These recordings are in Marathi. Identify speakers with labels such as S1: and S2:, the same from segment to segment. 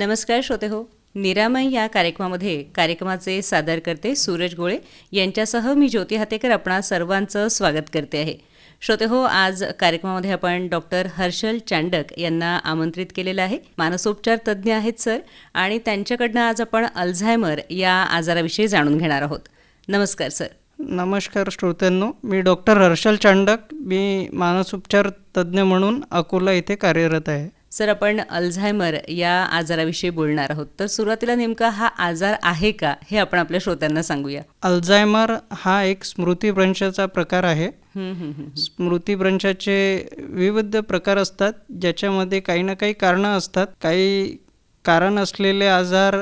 S1: नमस्कार श्रोते हो निरामय या कार्यक्रमामध्ये कार्यक्रमाचे सादर करते सूरज गोळे यांच्यासह मी ज्योती हातेकर आपणा सर्वांचं स्वागत करते आहे. श्रोते हो आज कार्यक्रमामध्ये आपण डॉक्टर हर्षल चांडक यांना आमंत्रित केलेलं आहे. मानसोपचार तज्ज्ञ आहेत सर आणि त्यांच्याकडनं आज आपण अल्झायमर या आजाराविषयी जाणून घेणार आहोत. नमस्कार सर.
S2: नमस्कार श्रोत्यांनो मी डॉक्टर हर्षल चांडक मी मानसोपचार तज्ज्ञ म्हणून अकोला इथे कार्यरत आहे.
S1: सर आपण अल्झायमर या आजाराविषयी बोलणार आहोत. तर सुरुवातीला नेमका हा आजार आहे का हे आपण आपल्या श्रोत्यांना सांगूया.
S2: अल्झायमर हा एक स्मृतिभ्रंशाचा प्रकार आहे. स्मृतिभ्रंशाचे विविध प्रकार असतात ज्याच्यामध्ये काही ना काही कारणं असतात. काही कारण असलेले आजार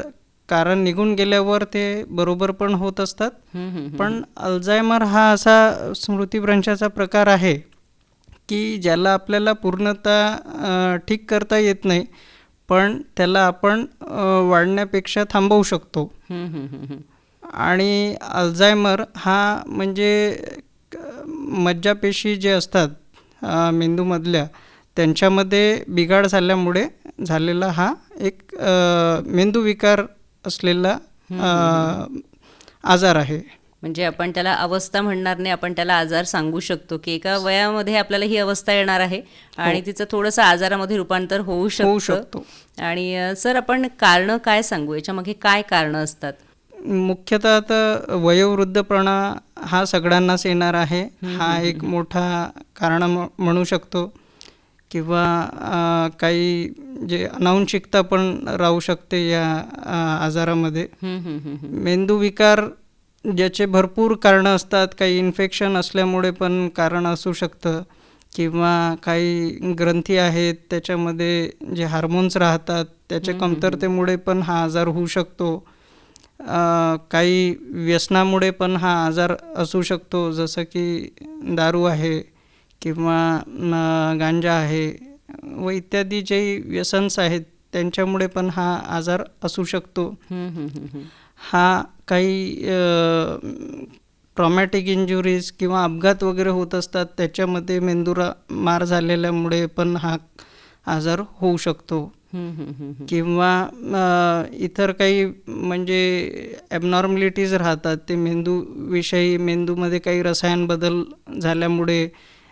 S2: कारण निघून गेल्यावर ते बरोबर पण होत असतात. पण अल्झायमर हा असा स्मृतिभ्रंशाचा प्रकार आहे. की ज्याला आपल्याला पूर्णतः ठीक करता येत नाही पण त्याला आपण वाढण्यापेक्षा थांबवू शकतो. आणि अल्झायमर हा म्हणजे मज्जापेशी जे असतात मेंदूमधल्या त्यांच्यामध्ये बिघाड झाल्यामुळे झालेला हा एक अ, मेंदूविकार असलेला आजार आहे.
S1: म्हणजे आपण त्याला अवस्था म्हणणार नाही आपण त्याला आजार सांगू शकतो की एका वयामध्ये आपल्याला ही अवस्था येणार आहे आणि तिचं थोडंसं आजारामध्ये रूपांतर होऊ
S2: होऊ
S1: शकतं. आणि सर आपण कारण काय सांगू? याच्यामागे काय कारणं असतात?
S2: मुख्यतः तर वयोवृद्धपणा हा सगळ्यांनाच येणार आहे. हा एक मोठा कारण म्हणू शकतो. किंवा काही जे अनुवंशिकता पण राहू शकते या आजारामध्ये.
S1: हम्म.
S2: मेंदूविकार ज्याचे भरपूर कारणं असतात काही इन्फेक्शन असल्यामुळे पण कारण असू शकतं किंवा काही ग्रंथी आहेत त्याच्यामध्ये जे हार्मोन्स राहतात त्याच्या कमतरतेमुळे पण हा आजार होऊ शकतो. काही व्यसनामुळे पण हा आजार असू शकतो जसं की दारू आहे किंवा गांजा आहे व इत्यादी जे व्यसन्स आहेत त्यांच्यामुळे पण हा आजार असू शकतो. हा काही ट्रॉमॅटिक इंजुरीज किंवा अपघात वगैरे होत असतात त्याच्यामध्ये मेंदुरा मार झालेल्यामुळे पण हा आजार होऊ शकतो. किंवा इतर काही म्हणजे ॲबनॉर्मलिटीज राहतात ते मेंदूविषयी मेंदूमध्ये काही रसायन बदल झाल्यामुळे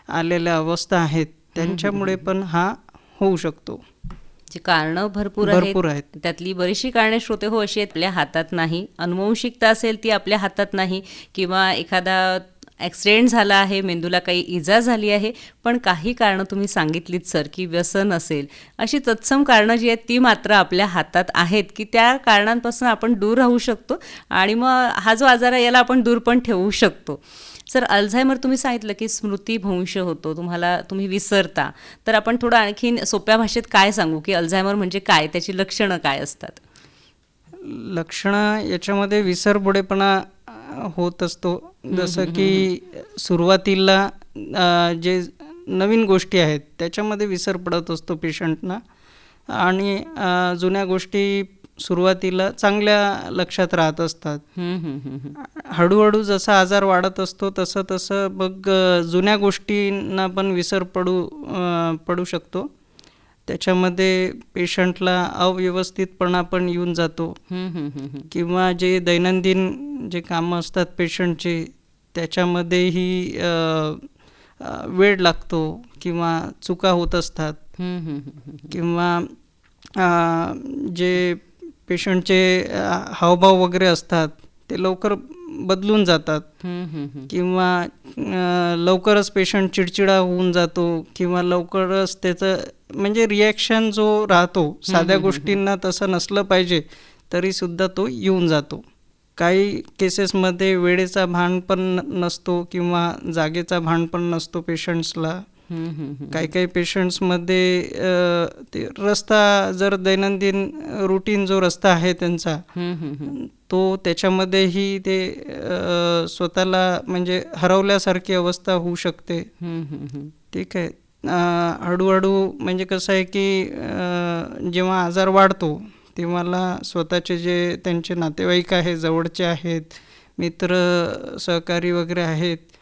S2: आलेल्या अवस्था आहेत त्यांच्यामुळे पण हा होऊ शकतो.
S1: जी कारणं भरपूर आहेत. त्यातली बरीचशी कारणे श्रोते हो अशी आहेत आपल्या हातात नाही. अनुवंशिकता असेल ती आपल्या हातात नाही. किंवा एखादा ॲक्सिडेंट झाला आहे मेंदूला काही इजा झाली आहे पण काही कारणं तुम्ही सांगितलीत सर की व्यसन असेल. अशी तत्सम कारणं जी आहेत ती मात्र आपल्या हातात आहेत की त्या कारणांपासून आपण दूर राहू शकतो आणि मग हा जो आजार आहे याला आपण दूर पण ठेवू शकतो. सर अल्झायमर तुम्ही सांगितलं की स्मृतीभ्रंश होतो तुम्हाला तुम्ही विसरता. तर आपण थोडं आणखीन सोप्या भाषेत काय सांगू की अल्झायमर म्हणजे काय? त्याची लक्षणं काय असतात?
S2: लक्षणं याच्यामध्ये विसरबुडेपणा होत असतो. जसं की सुरुवातीला जे नवीन गोष्टी आहेत त्याच्यामध्ये विसर पडत असतो पेशंटना आणि जुन्या गोष्टी सुरुवातीला चांगल्या लक्षात राहत असतात. हळूहळू जसा आजार वाढत असतो तसं तसं मग जुन्या गोष्टींना पण विसर पडू पडू शकतो त्याच्यामध्ये पेशंटला अव्यवस्थितपणा पण येऊन जातो. किंवा जे दैनंदिन जे कामं असतात पेशंटचे त्याच्यामध्येही वेळ लागतो किंवा चुका होत असतात. किंवा जे पेशंटचे हावभाव वगैरे असतात ते लवकर बदलून जातात. किंवा लवकरच पेशंट चिडचिडा होऊन जातो किंवा लवकरच त्याचं म्हणजे रिॲक्शन जो राहतो साध्या गोष्टींना तसं नसलं पाहिजे तरीसुद्धा तो येऊन जातो काही केसेसमध्ये वेळेचा भान पण नसतो किंवा जागेचा भान पण नसतो पेशंट्सला. काही काही पेशंट्समध्ये ते रस्ता जर दैनंदिन रुटीन जो रस्ता आहे त्यांचा तो त्याच्यामध्येही ते स्वतःला म्हणजे हरवल्यासारखी अवस्था होऊ शकते. ठीक आहे. हळूहळू म्हणजे कसं आहे की जेव्हा आजार वाढतो तेव्हाला स्वतःचे जे त्यांचे नातेवाईक आहे जवळचे आहेत मित्र सहकारी वगैरे आहेत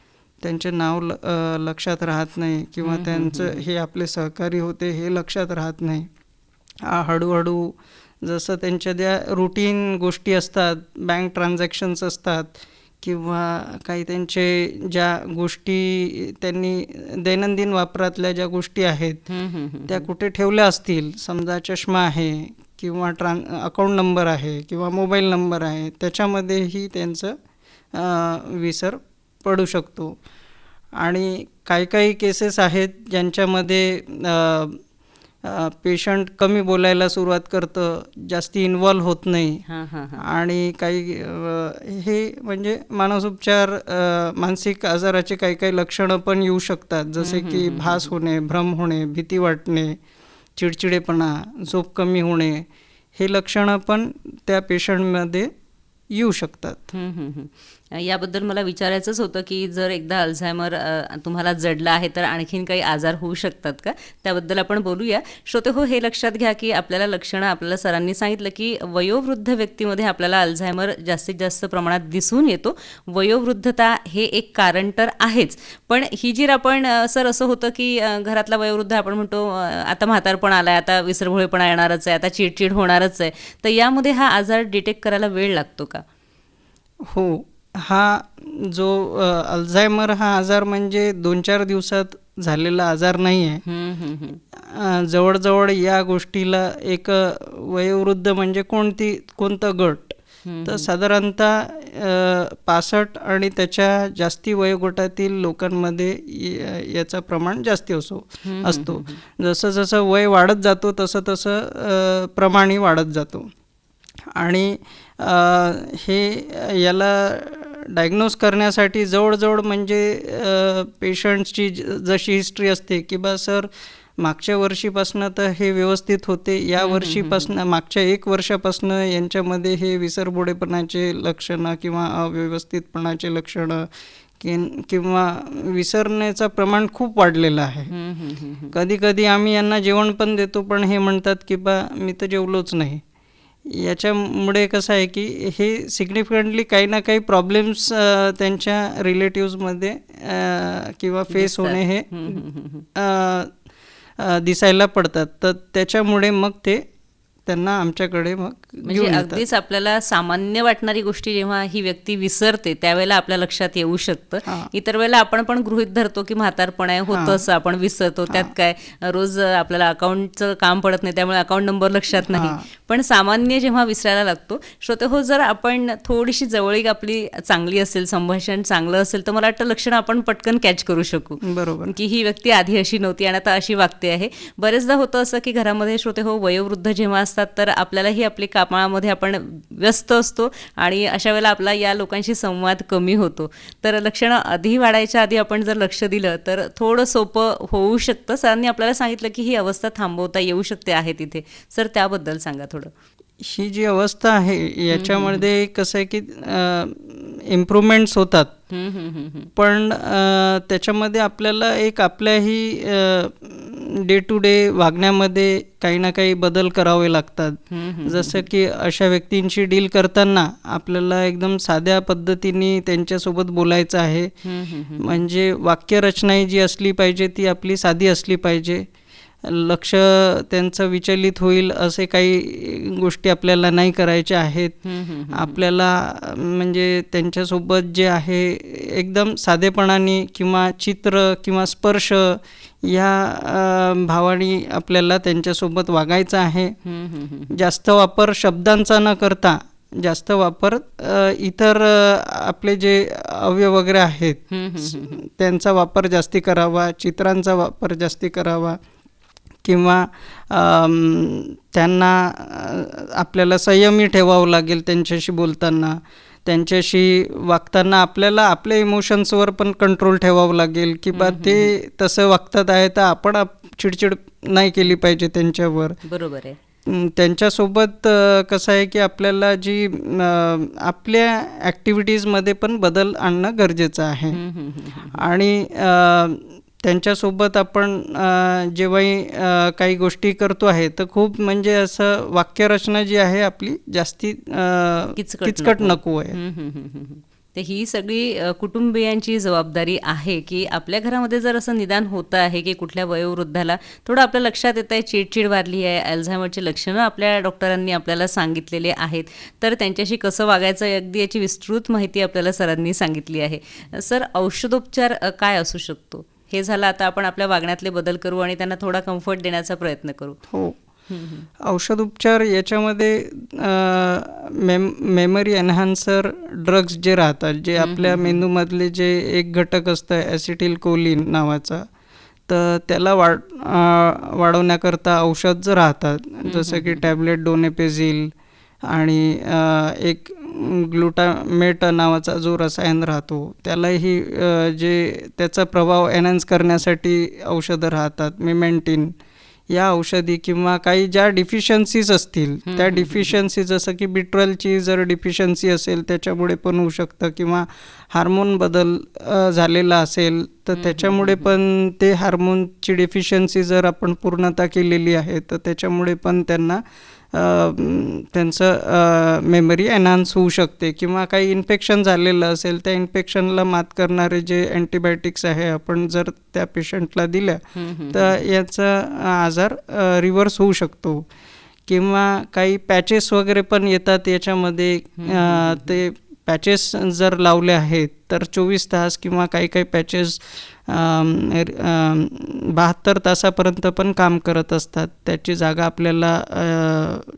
S2: त्यांचे नाव ल लक्षात राहत नाही किंवा त्यांचं हे आपले सहकारी होते हे लक्षात राहत नाही. आ, हळूहळू जसं त्यांच्या त्या रुटीन गोष्टी असतात बँक ट्रान्झॅक्शन्स असतात किंवा काही त्यांचे ज्या गोष्टी त्यांनी दैनंदिन वापरातल्या ज्या गोष्टी आहेत. त्या कुठे ठेवल्या असतील? समजा चष्मा आहे किंवा ट्रान अकाउंट नंबर आहे किंवा मोबाईल नंबर आहे त्याच्यामध्येही त्यांचं विसर पडू शकतो. आणि काही काही केसेस आहेत ज्यांच्यामध्ये पेशंट कमी बोलायला सुरुवात करतं जास्ती इन्वॉल्व होत नाही. आणि काही हे म्हणजे मानसोपचार मानसिक आजाराचे काही काही लक्षणं पण येऊ शकतात. जसे की भास होणे भ्रम होणे भीती वाटणे चिडचिडेपणा झोप कमी होणे हे लक्षणं पण त्या पेशंटमध्ये येऊ शकतात.
S1: याबद्दल मला विचारायचंच होतं की जर एकदा अल्झायमर तुम्हाला जडला आहे तर आणखीन काही आजार होऊ शकतात का? त्याबद्दल आपण बोलूया. श्रोते हो हे लक्षात घ्या की आपल्याला लक्षणं आपल्याला सरांनी सांगितलं की वयोवृद्ध व्यक्तीमध्ये आपल्याला अल्झायमर जास्तीत जास्त प्रमाणात दिसून येतो. वयोवृद्धता हे एक कारण तर आहेच. पण ही जी आपण सर असं होतं की घरातला वयोवृद्ध आपण म्हणतो आता म्हातारपण आलाय आता विसरभोळेपणा येणारच आहे आता चिडचिड होणारच आहे तर यामध्ये हा आजार डिटेक्ट करायला वेळ लागतो का?
S2: हो. हा जो अल्झायमर हा आजार म्हणजे दोन चार दिवसात झालेला आजार नाही आहे जवळजवळ या गोष्टीला एक वयोवृद्ध म्हणजे कोणती कोणतं गट? तर साधारणतः पासष्ट आणि त्याच्या जास्ती वयोगटातील लोकांमध्ये याचं प्रमाण जास्ती असो असतो. जसं जसं वय वाढत जातो तसं तसं प्रमाणही वाढत जातो. आणि हे याला डायग्नोज करण्यासाठी जवळजवळ म्हणजे पेशंटची जशी हिस्ट्री असते की बा सर मागच्या वर्षीपासनं तर हे व्यवस्थित होते. या वर्षीपासनं मागच्या एक वर्षापासनं यांच्यामध्ये हे विसरबोडेपणाचे लक्षणं किंवा अव्यवस्थितपणाचे लक्षणं कि किंवा विसरण्याचं प्रमाण खूप वाढलेलं आहे. कधी कधी आम्ही यांना जेवण पण देतो पण हे म्हणतात की बा मी तर जेवलोच नाही. याच्यामुळे कसं आहे की हे सिग्निफिकंटली काही ना काही प्रॉब्लेम्स त्यांच्या रिलेटिव्समध्ये किंवा फेस होणे हे दिसायला पडतात. तर त्याच्यामुळे मग ते त्यांना आमच्याकडे मग
S1: म्हणजे अगदीच आपल्याला सामान्य वाटणारी गोष्टी जेव्हा ही व्यक्ती विसरते त्यावेळेला आपल्या लक्षात येऊ शकतं. इतर वेळेला आपण पण गृहित धरतो की म्हातारपण आहे होतं असं आपण विसरतो त्यात काय? रोज आपल्याला अकाउंटचं काम पडत नाही त्यामुळे अकाउंट नंबर लक्षात नाही. पण सामान्य जेव्हा विसरायला लागतो श्रोते हो जर आपण थोडीशी जवळीक आपली चांगली असेल संभाषण चांगलं असेल तर मला वाटतं लक्षणं आपण पटकन कॅच करू शकू.
S2: बरोबर.
S1: की ही व्यक्ती आधी अशी नव्हती आणि आता अशी वागते आहे. बरेचदा होतं असं की घरामध्ये श्रोते हो वयोवृद्ध जेव्हा असतात तर आपल्यालाही आपली कामामध्ये आपण व्यस्त असतो आणि अशा वेळेला आपला या लोकांशी संवाद कमी होतो. तर लक्षणं आधी वाढायच्या आधी आपण जर लक्ष दिलं तर थोडं सोपं होऊ शकतं. सरांनी आपल्याला सांगितलं की ही अवस्था थांबवता येऊ शकते आहे तिथे. सर त्याबद्दल सांगा थोडं.
S2: ही जी अवस्था आहे याच्यामध्ये कसं आहे की इम्प्रूव्हमेंट्स होतात. पण त्याच्यामध्ये आपल्याला एक आपल्याही डे टू डे वागण्यामध्ये काही ना काही बदल करावे लागतात. जसं की अशा व्यक्तींशी डील करताना आपल्याला एकदम साध्या पद्धतीने त्यांच्यासोबत बोलायचं आहे. म्हणजे वाक्यरचना जी असली पाहिजे ती आपली साधी असली पाहिजे. लक्ष त्यांचं विचलित होईल असे काही गोष्टी आपल्याला नाही करायच्या आहेत आपल्याला म्हणजे त्यांच्यासोबत जे आहे एकदम साधेपणाने किंवा चित्र किंवा स्पर्श या भावाने आपल्याला त्यांच्यासोबत वागायचं आहे. जास्त वापर शब्दांचा न करता जास्त वापर इतर आपले जे अवयव वगैरे आहेत. त्यांचा वापर जास्ती करावा चित्रांचा वापर जास्ती करावा किंवा त्यांना आपल्याला संयमी ठेवावं लागेल त्यांच्याशी बोलताना. त्यांच्याशी वागताना आपल्याला आपल्या इमोशन्सवर पण कंट्रोल ठेवावं लागेल की बा ते तसं वागतात आहे तर आपण आप- चिडचिड नाही केली पाहिजे त्यांच्यावर.
S1: बरोबर आहे.
S2: त्यांच्यासोबत कसं आहे की आपल्याला जी आपल्या ॲक्टिव्हिटीजमध्ये पण बदल आणणं गरजेचं आहे. आणि त्यांच्यासोबत आपण जेव्हाही काही गोष्टी करतो आहे तर खूप म्हणजे असं वाक्यरचना जी आहे आपली जास्ती
S1: किचकट नको.
S2: आहे.
S1: तर ही सगळी कुटुंबियांची जबाबदारी आहे की आपल्या घरामध्ये जर असं निदान होतं आहे की कुठल्या वयोवृद्धाला थोडं आपल्या लक्षात येत आहे चिडचिड वाढली आहे अल्झायमरची लक्षणं आपल्या डॉक्टरांनी आपल्याला सांगितलेले आहेत तर त्यांच्याशी कसं वागायचं अगदी याची विस्तृत माहिती आपल्याला सरांनी सांगितली आहे सर औषधोपचार काय असू शकतो हे झालं आता आपण आपल्या वागण्यातले बदल करू आणि त्यांना थोडा कम्फर्ट देण्याचा प्रयत्न करू.
S2: हो. औषध उपचार याच्यामध्ये मेम मेमरी एन्हान्सर ड्रग्ज जे राहतात जे आपल्या मेंदूमधले जे एक घटक असतं ॲसिटिल कोलिन नावाचा तर त्याला वाढ वाढवण्याकरता औषध जर राहतात जसं की टॅबलेट डोनेपेझिल आणि एक ग्लुटामेट नावाचा जो रसायन राहतो त्यालाही जे त्याचा प्रभाव एनहान्स करण्यासाठी औषधं राहतात मिमेंटिन या औषधी किंवा काही ज्या डिफिशियन्सीज असतील त्या डिफिशियन्सी जसं की बिट्रलची जर डिफिशियन्सी असेल त्याच्यामुळे पण होऊ शकतं किंवा हार्मोन बदल झालेला असेल तर त्याच्यामुळे पण ते हार्मोनची डिफिशियन्सी जर आपण पूर्णता केलेली आहे तर त्याच्यामुळे पण त्यांना त्यांचं मेमरी एनहान्स होऊ शकते किंवा काही इन्फेक्शन झालेलं असेल त्या इन्फेक्शनला मात करणारे जे अँटीबायोटिक्स आहे आपण जर त्या पेशंटला दिल्या तर याचा आजार रिव्हर्स होऊ शकतो. किंवा काही पॅचेस वगैरे पण येतात याच्यामध्ये ते पॅचेस जर लावले आहेत तर चोवीस तास किंवा काही काही पॅचेस बहात्तर तासापर्यंत पण काम करत असतात. त्याची जागा आपल्याला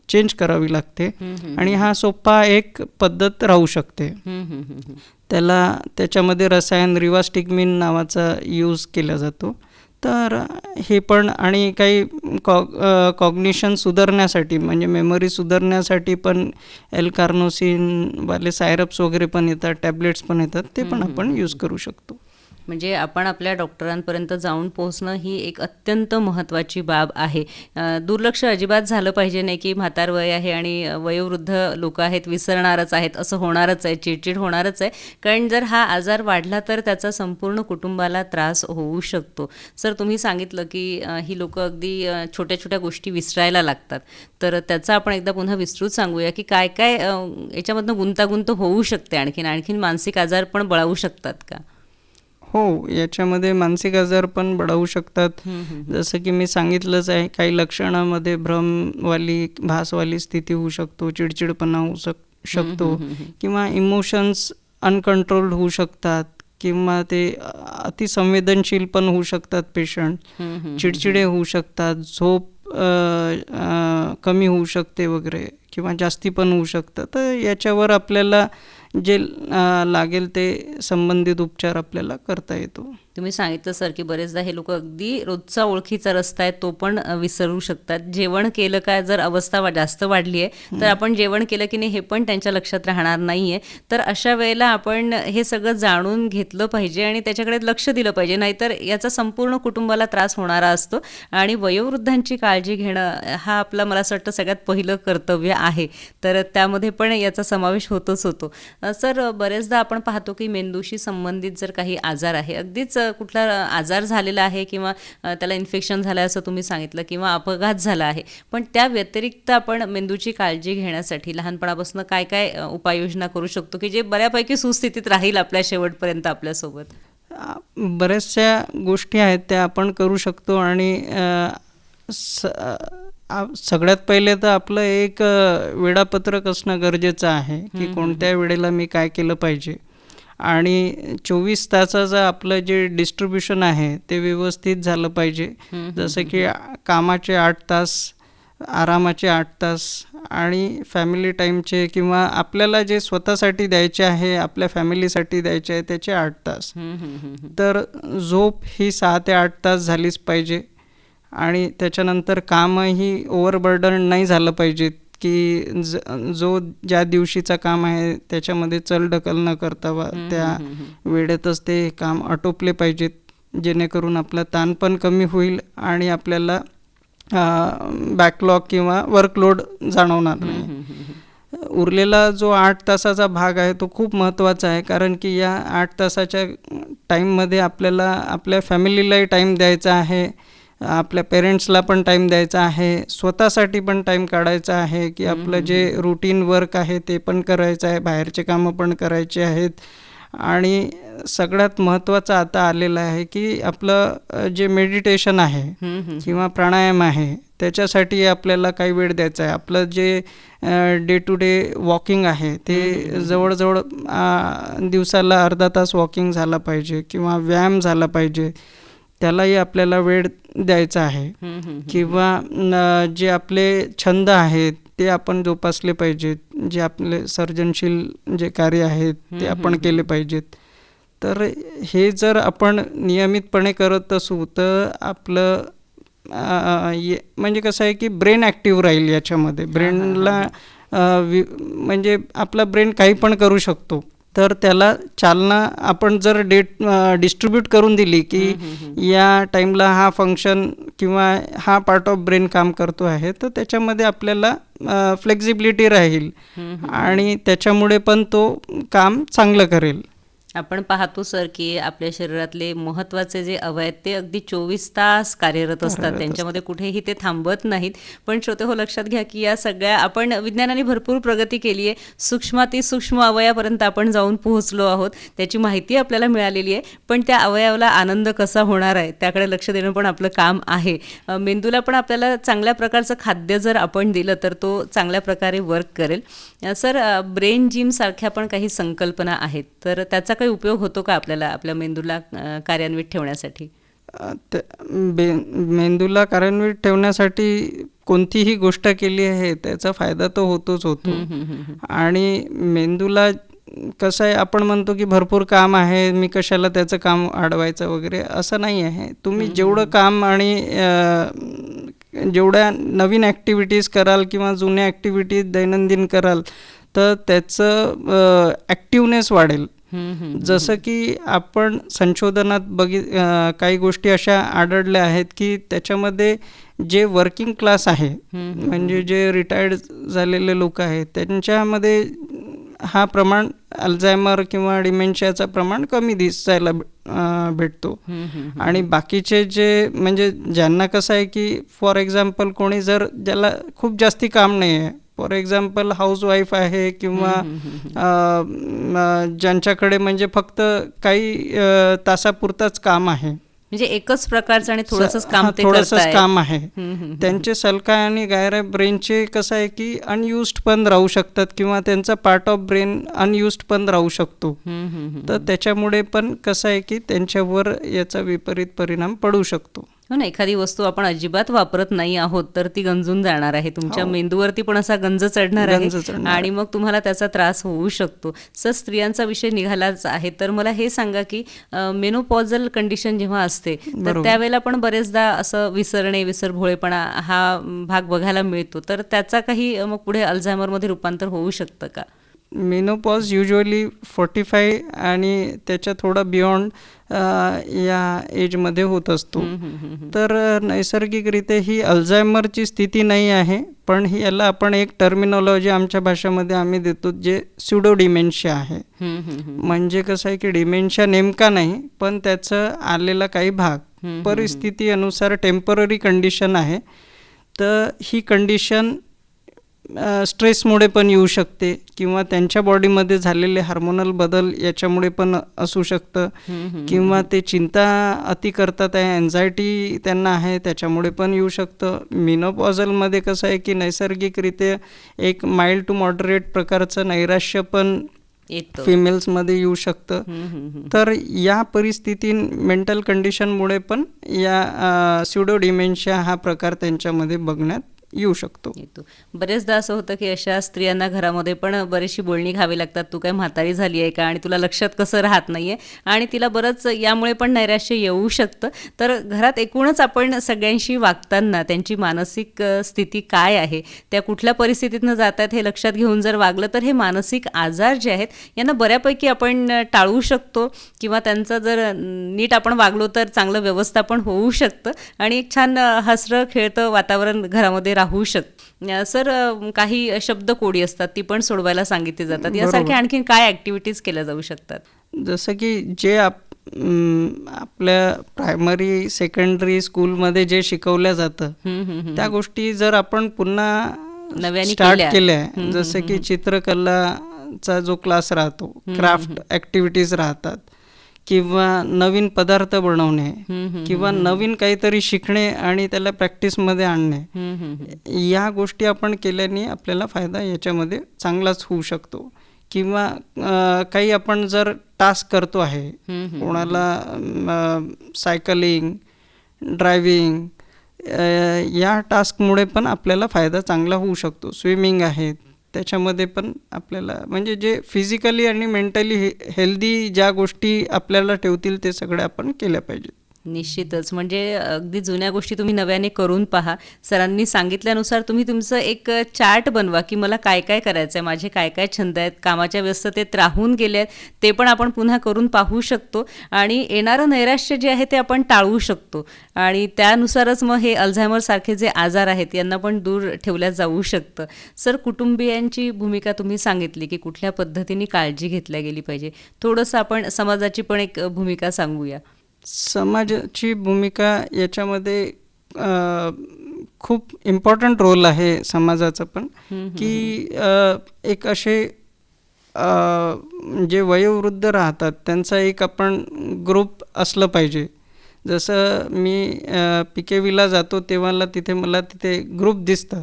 S2: चेंज करावी लागते. आणि हा सोपा एक पद्धत राहू शकते. त्याला त्याच्यामध्ये रसायन रिवास्टिगमिन नावाचा यूज केला जातो. तर हे पण आणि काही कॉग कॉग्निशन सुधारण्यासाठी म्हणजे मेमरी सुधारण्यासाठी पण एल कार्नोसिनवाले सायरप्स वगैरे पण येतात टॅबलेट्स पण येतात ते पण आपण यूज करू शकतो.
S1: म्हणजे आपण आपल्या डॉक्टरांपर्यंत जाऊन पोहोचणं ही एक अत्यंत महत्त्वाची बाब आहे. दुर्लक्ष अजिबात झालं पाहिजे नाही की म्हातार वय आहे आणि वयोवृद्ध लोक आहेत विसरणारच आहेत असं होणारच आहे चिडचिड होणारच आहे. कारण जर हा आजार वाढला तर त्याचा संपूर्ण कुटुंबाला त्रास होऊ शकतो. सर तुम्ही सांगितलं की ही लोक अगदी छोट्या छोट्या गोष्टी विसरायला लागतात. तर त्याचा आपण एकदा पुन्हा विस्तृत सांगूया की काय काय याच्यामधनं गुंतागुंत होऊ शकते आणखीन आणखीन मानसिक आजार पण बळावू शकतात का?
S2: हो याच्यामध्ये मानसिक आजार पण बढावू शकतात. जसं की मी सांगितलंच आहे काही लक्षणामध्ये भ्रमवाली भासवाली स्थिती होऊ शकतो चिडचिडपणा होऊ शक शकतो किंवा इमोशन्स अनकंट्रोल्ड होऊ शकतात किंवा ते अतिसंवेदनशील पण होऊ शकतात पेशंट. चिडचिडे होऊ शकतात झोप कमी होऊ शकते वगैरे किंवा जास्ती पण होऊ शकतं. तर याच्यावर आपल्याला जे लागेल ते संबंधित उपचार आपल्याला करता येतो.
S1: तुम्ही सांगितलं सर की बरेचदा हे लोक अगदी रोजचा ओळखीचा रस्ता आहे तो पण विसरू शकतात. जेवण केलं का जर अवस्था वा जास्त वाढली आहे तर आपण जेवण केलं की नाही हे पण त्यांच्या लक्षात राहणार नाही आहे तर अशा वेळेला आपण हे सगळं जाणून घेतलं पाहिजे आणि त्याच्याकडे लक्ष दिलं पाहिजे. नाहीतर याचा संपूर्ण कुटुंबाला त्रास होणारा असतो. आणि वयोवृद्धांची काळजी घेणं हा आपला मला असं वाटतं सगळ्यात पहिलं कर्तव्य आहे. तर त्यामध्ये पण याचा समावेश होतोच होतो. सर बरेचदा आपण पाहतो की मेंदूशी संबंधित जर काही आजार आहे अगदीच कुठला आजार झालेला आहे किंवा त्याला इन्फेक्शन झालं असं तुम्ही सांगितलं किंवा अपघात झाला आहे. पण त्या व्यतिरिक्त आपण मेंदूची काळजी घेण्यासाठी लहानपणापासून काय काय उपाययोजना करू शकतो की जे बऱ्यापैकी सुस्थितीत राहील आपल्या शेवटपर्यंत आपल्यासोबत?
S2: बऱ्याचशा गोष्टी आहेत त्या आपण करू शकतो आणि स सगळ्यात पहिले तर आपलं एक वेळापत्रक असणं गरजेचं आहे की कोणत्या वेळेला मी काय केलं पाहिजे. आणि चोवीस तासाचं आपलं जे डिस्ट्रीब्युशन आहे ते व्यवस्थित झालं पाहिजे. जसं की कामाचे आठ तास आरामाचे आठ तास आणि फॅमिली टाईमचे किंवा आपल्याला जे स्वतःसाठी द्यायचे आहे आपल्या फॅमिलीसाठी द्यायचे आहे त्याचे आठ तास. तर झोप ही सहा ते आठ तास झालीच पाहिजे आणि त्याच्यानंतर कामही ओव्हरबर्डन नाही झालं पाहिजे की ज जो ज्या दिवशीचा काम आहे त्याच्यामध्ये चलढकल न करता वा त्या वेळेतच ते काम आटोपले पाहिजेत जेणेकरून आपला ताण पण कमी होईल आणि आपल्याला बॅकलॉग किंवा वर्कलोड जाणवणार नाही. उरलेला जो आठ तासाचा भाग आहे तो खूप महत्त्वाचा आहे कारण की या आठ तासाच्या टाईममध्ये आपल्याला आपल्या फॅमिलीलाही टाईम द्यायचा आहे. आपल्या पेरेंट्सला पण टाईम द्यायचा आहे स्वतःसाठी पण टाईम काढायचा आहे की आपलं जे रुटीन वर्क आहे ते पण करायचं आहे बाहेरचे कामं पण करायचे आहेत. आणि सगळ्यात महत्त्वाचं आता आलेलं आहे की आपलं जे मेडिटेशन आहे किंवा प्राणायाम आहे त्याच्यासाठी आपल्याला काही वेळ द्यायचा आहे. आपलं जे डे टू डे वॉकिंग आहे ते जवळजवळ दिवसाला अर्धा तास वॉकिंग झाला पाहिजे किंवा व्यायाम झाला पाहिजे. त्यालाही आपल्याला वेळ द्यायचा आहे. किंवा जे आपले छंद आहेत ते आपण जोपासले पाहिजेत. जे आपले सर्जनशील जे कार्य आहेत ते आपण केले पाहिजेत. तर हे जर आपण नियमितपणे करत असू तर आपलं म्हणजे कसं आहे की ब्रेन ॲक्टिव्ह राहील याच्यामध्ये. ब्रेनला म्हणजे आपला ब्रेन काही पण करू शकतो. तर त्याला चालना आपण जर डेट डिस्ट्रीब्यूट करून दिली की या टाईमला हा फंक्शन किंवा हा पार्ट ऑफ ब्रेन काम करतो आहे तर त्याच्यामध्ये आपल्याला फ्लेक्झिबिलिटी राहील. आणि त्याच्यामुळे पण तो काम चांगलं करेल.
S1: आपण पाहतो सर की आपल्या शरीरातले महत्त्वाचे जे अवयव आहेत ते अगदी चोवीस तास कार्यरत असतात. त्यांच्यामध्ये कुठेही ते थांबत नाहीत. पण श्रोते हो लक्षात घ्या की या सगळ्या आपण विज्ञानाने भरपूर प्रगती केली आहे. सूक्ष्माती सूक्ष्म अवयापर्यंत आपण जाऊन पोहोचलो आहोत. त्याची माहिती आपल्याला मिळालेली आहे. पण त्या अवयवाला आनंद कसा होणार आहे त्याकडे लक्ष देणं पण आपलं काम आहे. मेंदूला पण आपल्याला चांगल्या प्रकारचं खाद्य जर आपण दिलं तर तो चांगल्या प्रकारे वर्क करेल. सर ब्रेन जिम सारख्या पण काही संकल्पना आहेत. तर त्याचा काही उपयोग होतो का आपल्याला आपल्या मेंदूला कार्यान्वित ठेवण्यासाठी?
S2: त- बे मेंदूला कार्यान्वित ठेवण्यासाठी कोणतीही गोष्ट केली आहे त्याचा फायदा तर होतोच होतो. आणि मेंदूला कसं आहे आपण म्हणतो की भरपूर काम आहे मी कशाला त्याचं काम अडवायचं वगैरे असं नाही आहे. तुम्ही जेवढं काम आणि जेवढ्या नवीन ॲक्टिव्हिटीज कराल किंवा जुन्या ॲक्टिव्हिटीज दैनंदिन कराल तर त्याचं ॲक्टिवनेस वाढेल. जसं की आपण संशोधनात बघि काही गोष्टी अशा आढळल्या आहेत की त्याच्यामध्ये जे वर्किंग क्लास आहे म्हणजे जे रिटायर्ड झालेले लोक आहेत त्यांच्यामध्ये हा प्रमाण अल्झायमर किंवा डिमेन्शियाचं प्रमाण कमी दिसायला भेटतो. आणि बाकीचे जे म्हणजे ज्यांना कसं आहे की फॉर एक्झाम्पल कोणी जर ज्याला खूप जास्ती काम नाही आहे फॉर एक्झाम्पल हाऊसवाईफ आहे किंवा ज्यांच्याकडे म्हणजे फक्त काही तासापुरतंच काम आहे.
S1: म्हणजे एकच प्रकारचं आणि थोडंसंच काम
S2: थोडंसंच. काम आहे. त्यांचे सलका आणि गायरा ब्रेनचे कसं आहे की अनयुस्ड पण राहू शकतात किंवा त्यांचा पार्ट ऑफ ब्रेन अनयुस्ड पण राहू शकतो. तर त्याच्यामुळे पण कसं आहे की त्यांच्यावर याचा विपरीत परिणाम पडू शकतो.
S1: हो ना एखादी वस्तू आपण अजिबात वापरत नाही आहोत तर ती गंजून जाणार आहे. तुमच्या मेंदूवरती पण असा गंज चढणार
S2: हो.
S1: आहे. आणि मग तुम्हाला त्याचा त्रास होऊ शकतो. सर स्त्रियांचा विषय निघालाच आहे तर मला हे सांगा की मेनोपॉझल कंडिशन जेव्हा असते तर. त्यावेळेला पण बरेचदा असं विसरणे विसरभोळेपणा हा भाग बघायला मिळतो. तर त्याचा काही मग पुढे अल्झायमरमध्ये रूपांतर होऊ शकतं का?
S2: मेनोपॉज युजली फोर्टी फाय आणि त्याच्या थोडं बियॉन्ड या एजमध्ये होत असतो. तर नैसर्गिकरित्या ही अल्झायमरची स्थिती नाही आहे पण ही याला आपण एक टर्मिनॉलॉजी आमच्या भाषेमध्ये आम्ही देतो जे स्युडो डिमेन्शिया आहे. म्हणजे कसं आहे की डिमेन्शिया नेमका नाही पण त्याचं आलेला काही भाग. परिस्थिती अनुसार टेंपररी कंडिशन आहे. तर ही कंडिशन स्ट्रेसमुळे पण येऊ शकते किंवा त्यांच्या बॉडीमध्ये झालेले हार्मोनल बदल याच्यामुळे पण असू शकतं. किंवा ते चिंता अति करतात आहे एन्झायटी त्यांना आहे त्याच्यामुळे पण येऊ शकतं. मिनोपॉझलमध्ये कसं आहे की नैसर्गिकरित्या एक माइल्ड टू मॉडरेट प्रकारचं नैराश्य पण फिमेल्समध्ये येऊ शकतं. तर या परिस्थिती मेंटल कंडिशनमुळे पण या स्युडो डिमेन्शिया हा प्रकार त्यांच्यामध्ये बघण्यात येऊ शकतो.
S1: येतो. बरेचदा असं होतं की अशा स्त्रियांना घरामध्ये पण बरीचशी बोलणी घ्यावी लागतात. तू काय म्हातारी झाली आहे का? आणि तुला लक्षात कसं राहत नाही आहे आणि तिला बरंच यामुळे पण नैराश्य येऊ शकतं. तर घरात एकूणच आपण सगळ्यांशी वागताना त्यांची मानसिक स्थिती काय आहे? त्या कुठल्या परिस्थितीतनं जात आहेत हे लक्षात घेऊन जर वागलं तर हे मानसिक आजार जे आहेत यांना बऱ्यापैकी आपण टाळू शकतो. किंवा त्यांचं जर नीट आपण वागलो तर चांगलं व्यवस्थापन होऊ शकतं. आणि एक छान हसरं खेळतं वातावरण घरामध्ये राहू शकतं अ, सर काही शब्दकोडी असतात ती पण सोडवायला सांगितली जातात. यासारख्या आणखीन काय ॲक्टिव्हिटीज केल्या जाऊ शकतात?
S2: जसं की जे आप आपल्या प्रायमरी सेकंडरी स्कूलमध्ये जे शिकवलं जातं. त्या गोष्टी जर आपण पुन्हा
S1: नव्याने
S2: स्टार्ट
S1: केल्या.
S2: जसं की चित्रकलाचा जो क्लास राहतो क्राफ्ट ॲक्टिव्हिटीज राहतात किंवा नवीन पदार्थ बनवणे किंवा नवीन काहीतरी शिकणे आणि त्याला प्रॅक्टिसमध्ये आणणे. या गोष्टी आपण केल्याने आपल्याला फायदा याच्यामध्ये चांगलाच होऊ शकतो. किंवा काही आपण जर टास्क करतो आहे कोणाला सायकलिंग ड्रायविंग या टास्कमुळे पण आपल्याला फायदा चांगला होऊ शकतो. स्विमिंग आहे त्याच्यामध्ये पण आपल्याला म्हणजे जे फिजिकली आणि मेंटली हे हेल्दी ज्या गोष्टी आपल्याला ठेवतील ते सगळे आपण केल्या पाहिजेत.
S1: निश्चितच. म्हणजे अगदी जुन्या गोष्टी तुम्ही नव्याने करून पहा. सरांनी सांगितल्यानुसार तुम्ही तुमचं एक चार्ट बनवा की मला काय काय करायचं आहे माझे काय काय छंद आहेत कामाच्या व्यस्ततेत राहून गेले आहेत ते पण आपण पुन्हा करून पाहू शकतो. आणि येणारं नैराश्य जे आहे ते आपण टाळू शकतो. आणि त्यानुसारच मग हे अल्झायमरसारखे जे आजार आहेत यांना पण दूर ठेवल्या जाऊ शकतं. सर कुटुंबियांची भूमिका तुम्ही सांगितली की कुठल्या पद्धतीने काळजी घेतल्या गेली पाहिजे. थोडंसं आपण समाजाची पण एक भूमिका सांगूया.
S2: समाजाची भूमिका याच्यामध्ये खूप इम्पॉर्टंट रोल आहे समाजाचं पण. की एक असे जे वयोवृद्ध राहतात त्यांचा एक आपण ग्रुप असलं पाहिजे. जसं मी पी के व्हीला जातो तेव्हाला तिथे मला तिथे ग्रुप दिसतं.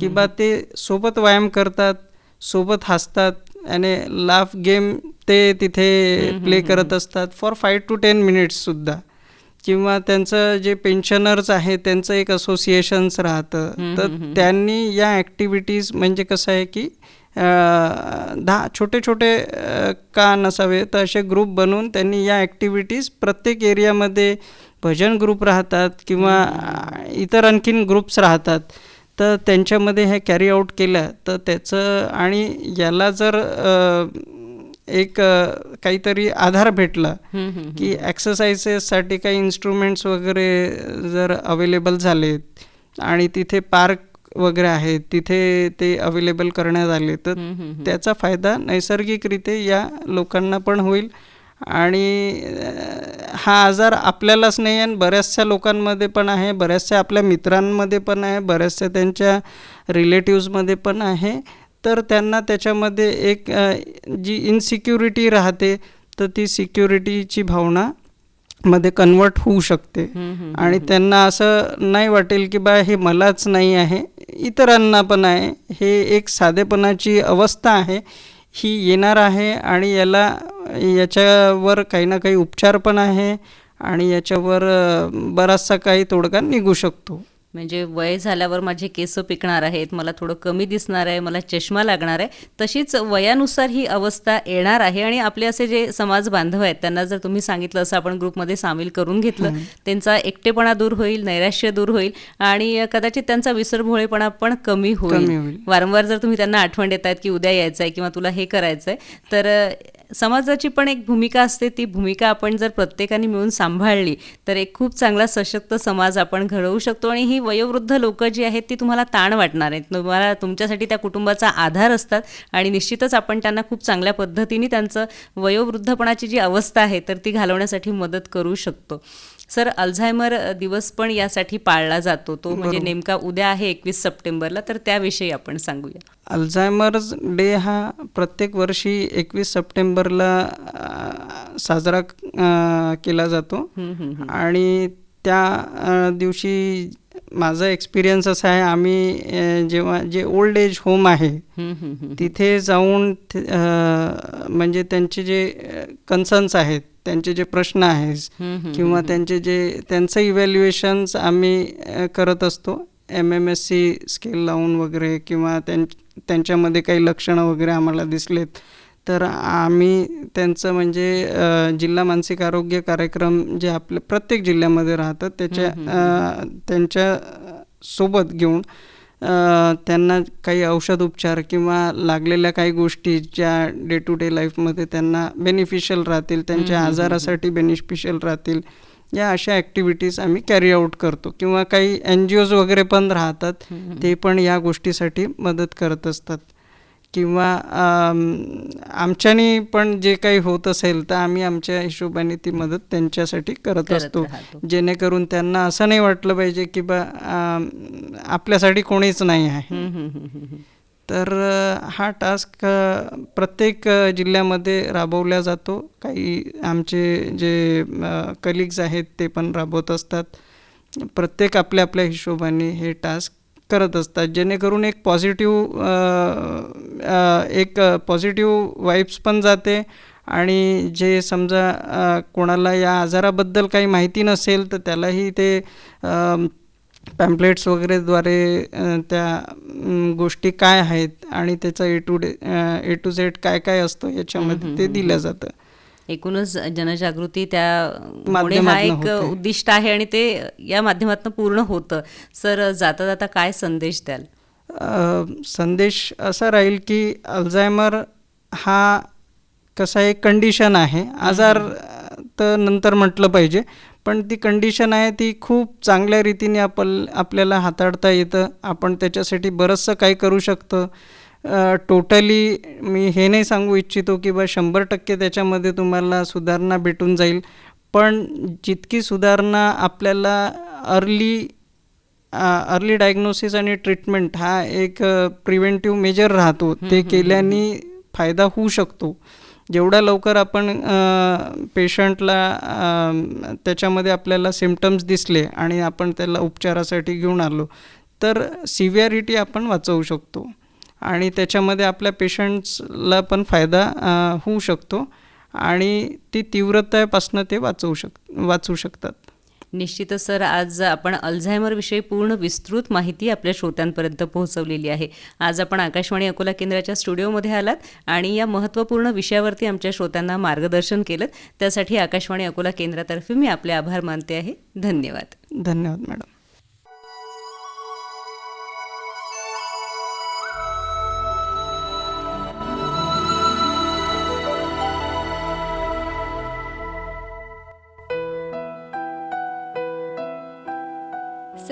S2: की बा ते सोबत व्यायाम करतात सोबत हसतात आणि लाफ गेम ते तिथे प्ले करत असतात. फॉर फाईव्ह टू टेन मिनिट्ससुद्धा किंवा त्यांचं जे पेन्शनर्स आहे त्यांचं एक असोसिएशन्स राहतं. तर त्यांनी या ॲक्टिव्हिटीज म्हणजे कसं आहे की दहा छोटे छोटे का नसावे तर असे ग्रुप बनवून त्यांनी या ॲक्टिव्हिटीज प्रत्येक एरियामध्ये भजन ग्रुप राहतात किंवा इतर आणखीन ग्रुप्स राहतात. तर त्यांच्यामध्ये हे कॅरी आऊट केलं तर त्याचं आणि याला जर एक काहीतरी आधार भेटला की एक्सरसाइजेससाठी काही इन्स्ट्रुमेंट्स वगैरे जर अवेलेबल झालेत आणि तिथे पार्क वगैरे आहेत तिथे ते अवेलेबल करण्यात आले तर त्याचा फायदा नैसर्गिकरित्या या लोकांना पण होईल आणि हा आजार आपल्यालाच नाही आहे बऱ्याचशा लोकांमध्ये पण आहे बऱ्याचशा आपल्या मित्रांमध्ये पण आहे बऱ्याचशा त्यांच्या रिलेटिव्समध्ये पण आहे. तर त्यांना त्याच्यामध्ये एक जी इनसिक्युरिटी राहते तर ती सिक्युरिटीची भावना मध्ये कन्वर्ट होऊ शकते. आणि त्यांना असं नाही वाटेल की बा हे मलाच नाही आहे इतरांना पण आहे. हे एक साधेपणाची अवस्था आहे. ही येणार आहे आणि याला याच्यावर काही ना काही उपचार पण आहे आणि याच्यावर बराचसा काही तोडगा निघू शकतो.
S1: म्हणजे वय झाल्यावर माझे केस पिकणार आहेत मला थोडं कमी दिसणार आहे मला चष्मा लागणार आहे तशीच वयानुसार ही अवस्था येणार आहे आणि आपले असे जे समाज बांधव आहेत त्यांना जर तुम्ही सांगितलं असं आपण ग्रुपमध्ये सामील करून घेतलं त्यांचा एकटेपणा दूर होईल नैराश्य दूर होईल आणि कदाचित त्यांचा विसरभोळेपणा पण कमी होईल. वारंवार जर तुम्ही त्यांना आठवण देतायत की उद्या यायचं आहे किंवा तुला हे करायचं आहे तर समाजाची पण एक भूमिका असते. ती भूमिका आपण जर प्रत्येकाने मिळून सांभाळली तर एक खूप चांगला सशक्त समाज आपण घडवू शकतो आणि ही वयोवृद्ध लोक जी आहेत ती तुम्हाला ताण वाटणार आहेत. तुम्हाला तुमच्यासाठी त्या कुटुंबाचा आधार असतात आणि निश्चितच आपण त्यांना खूप चांगल्या पद्धतीने त्यांचं वयोवृद्धपणाची जी अवस्था आहे तर ती घालवण्यासाठी मदत करू शकतो. सर अल्झायमर दिवस पण यासाठी पाळला जातो. तो म्हणजे नेमका उद्या आहे एकवीस सप्टेंबरला तर त्याविषयी आपण सांगूया.
S2: अल्झायमर्स डे हा प्रत्येक वर्षी एकवीस सप्टेंबरला साजरा केला जातो. आणि त्या दिवशी माझा एक्सपिरियन्स असा आहे आम्ही जेव्हा जे ओल्ड एज होम आहे. तिथे जाऊन म्हणजे त्यांचे जे कन्सर्न्स आहेत त्यांचे जे प्रश्न आहेत किंवा त्यांचे जे त्यांचं इव्हॅल्युएशन्स आम्ही करत असतो. M M S C scale लावून वगैरे किंवा त्यां त्यांच्यामध्ये काही लक्षणं वगैरे आम्हाला दिसलेत. तर आम्ही त्यांचं म्हणजे जिल्हा मानसिक आरोग्य कार्यक्रम जे आपल्या प्रत्येक जिल्ह्यामध्ये राहतात त्याच्या त्यांच्यासोबत घेऊन त्यांना काही औषध उपचार किंवा लागलेल्या काही गोष्टी ज्या डे टू डे लाईफमध्ये त्यांना बेनिफिशियल राहतील त्यांच्या आजारासाठी बेनिफिशियल राहतील या अशा ॲक्टिव्हिटीज आम्ही कॅरी आऊट करतो. किंवा काही एन जी ओज वगैरे पण राहतात ते पण या गोष्टीसाठी मदत करत असतात. किंवा आम, आमच्यानी पण जे काही होत असेल तर आम्ही आमच्या हिशोबाने ती मदत त्यांच्यासाठी करत असतो. जेणेकरून त्यांना असं नाही वाटलं पाहिजे की बा आपल्यासाठी कोणीच नाही आहे. तर हा टास्क प्रत्येक जिल्ह्यामध्ये राबवला जातो काही आमचे जे कलिग्ज आहेत ते पण राबवत असतात प्रत्येक आपल्या आपल्या हिशोबाने हे टास्क करत असतात जेणेकरून एक पॉझिटिव्ह एक पॉझिटिव्ह वाईब्स पण जाते. आणि जे समजा कोणाला या आजाराबद्दल काही माहिती नसेल तर त्यालाही ते पॅम्पलेट्स वगैरेद्वारे त्या गोष्टी काय आहेत आणि त्याचं A to day A to Z काय काय असतं याच्यामध्ये ते दिलं जातं.
S1: एकूणच जनजागृती त्या हा एक. उद्दिष्ट आहे आणि ते या माध्यमातून पूर्ण होतं. सर जाता जाता काय संदेश द्याल?
S2: संदेश असा राहील की अल्झायमर हा कसा एक कंडिशन आहे. आजार तर नंतर म्हटलं पाहिजे पण ती कंडिशन आहे ती खूप चांगल्या रीतीने आपण आपल्याला हाताळता येतं. आपण त्याच्यासाठी बरंचसं काही करू शकतो. टोटली मी हे नाही सांगू इच्छितो की बा शंभर टक्के त्याच्यामध्ये तुम्हाला सुधारणा भेटून जाईल. पण जितकी सुधारणा आपल्याला अर्ली अर्ली डायग्नोसिस आणि ट्रीटमेंट हा एक प्रिव्हेंटिव्ह मेजर राहतो. ते केल्याने फायदा होऊ शकतो. जेवढ्या लवकर आपण पेशंटला त्याच्यामध्ये आपल्याला सिमटम्स दिसले आणि आपण त्याला उपचारासाठी घेऊन आलो तर सिव्हिअरिटी आपण वाचवू शकतो. आणि त्याच्यामध्ये आपल्या पेशंट्सला पण फायदा होऊ शकतो. आणि ती तीव्रतेपासून ते वाचवू शक वाचू शकतात.
S1: निश्चितच सर आज आपण अल्झायमर विषयी पूर्ण विस्तृत माहिती आपल्या श्रोत्यांपर्यंत पोहोचवलेली आहे. आज आपण आकाशवाणी अकोला केंद्राच्या स्टुडिओमध्ये आलात आणि या महत्त्वपूर्ण विषयावरती आमच्या श्रोत्यांना मार्गदर्शन केलं त्यासाठी आकाशवाणी अकोला केंद्रातर्फे मी आपले आभार मानते आहे. धन्यवाद.
S2: धन्यवाद मॅडम.